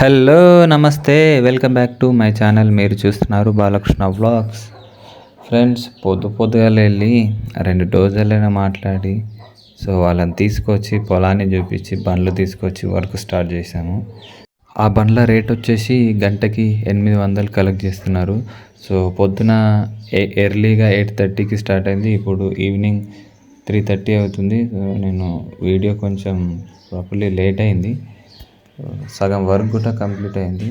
Hello నమస్తే. Welcome back to my channel. మీరు చూస్తున్నారు బాలకృష్ణ వ్లాగ్స్. ఫ్రెండ్స్ పొద్దు పొద్దుగాల వెళ్ళి రెండు డోజర్లైనా మాట్లాడి సో వాళ్ళని తీసుకొచ్చి పొలాన్ని చూపించి బండ్లు తీసుకొచ్చి వర్క్ స్టార్ట్ చేశాము. ఆ బండ్ల రేట్ వచ్చేసి గంటకి ఎనిమిది వందలు కలెక్ట్ చేస్తున్నారు. సో పొద్దున ఎర్లీగా ఎయిట్ థర్టీకి స్టార్ట్ అయింది. ఇప్పుడు ఈవినింగ్ త్రీ థర్టీ అవుతుంది. సో నేను వీడియో కొంచెం ప్రాపర్లీ లేట్ అయింది. సగం వర్క్ కూడా కంప్లీట్ అయింది.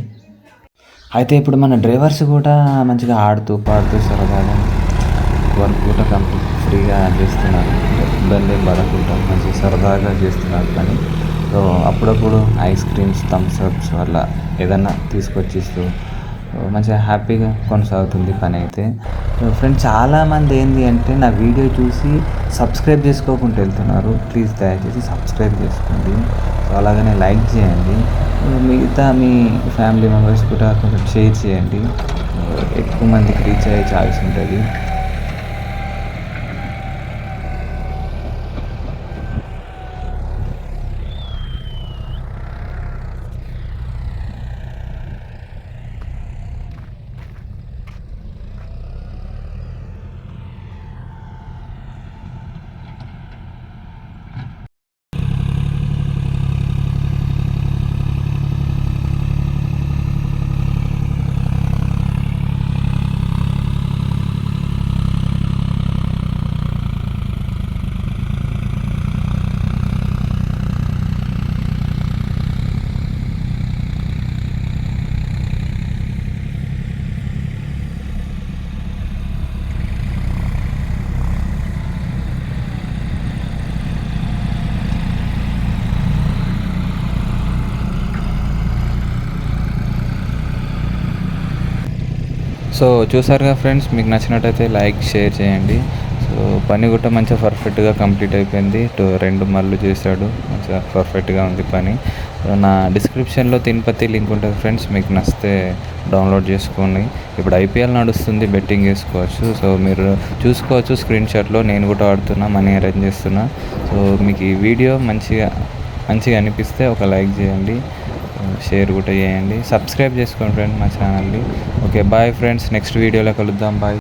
అయితే ఇప్పుడు మన డ్రైవర్స్ కూడా మంచిగా ఆడుతూ పాడుతూ సరదాగా వర్క్ కూడా కంప్లీట్ ఫ్రీగా చేస్తున్నారు. ఇబ్బంది పడకుండా మంచిగా సరదాగా చేస్తున్నారు కానీ సో అప్పుడప్పుడు ఐస్ క్రీమ్స్ థమ్స్ అప్స్ వల్ల ఏదన్నా తీసుకొచ్చి ఇస్తూ మంచిగా హ్యాపీగా కొనసాగుతుంది పని అయితే. ఫ్రెండ్స్ చాలామంది ఏంటి అంటే నా వీడియో చూసి సబ్స్క్రైబ్ చేసుకోకుండా వెళ్తున్నారు. ప్లీజ్ దయచేసి సబ్స్క్రైబ్ చేసుకోండి. అలాగనే లైక్ చేయండి. మిగతా మీ ఫ్యామిలీ మెంబర్స్ కూడా కొంచెం షేర్ చేయండి. ఎక్కువ మందికి రీచ్ అయ్యే ఛాన్స్ ఉంటుంది. సో చూసారుగా ఫ్రెండ్స్ మీకు నచ్చినట్టయితే లైక్ షేర్ చేయండి. సో పని కూడా మంచిగా పర్ఫెక్ట్గా కంప్లీట్ అయిపోయింది. టూ రెండు మళ్ళు చేశాడు. మంచిగా పర్ఫెక్ట్గా ఉంది పని. నా డిస్క్రిప్షన్లో తిరుపతి లింక్ ఉంటుంది ఫ్రెండ్స్ మీకు నచ్చితే డౌన్లోడ్ చేసుకోండి. ఇప్పుడు ఐపీఎల్ నడుస్తుంది బెట్టింగ్ చేసుకోవచ్చు. సో మీరు చూసుకోవచ్చు స్క్రీన్ షాట్లో నేను కూడా ఆడుతున్నా మనీ అరేంజ్ చేస్తున్నా. సో మీకు ఈ వీడియో మంచిగా మంచిగా అనిపిస్తే ఒక లైక్ చేయండి. షేర్ కూడా చేయండి. సబ్స్క్రైబ్ చేసుకోండి ఫ్రెండ్స్ మా ఛానల్ని ఓకే బాయ్ ఫ్రెండ్స్ నెక్స్ట్ వీడియోలో కలుద్దాం. బాయ్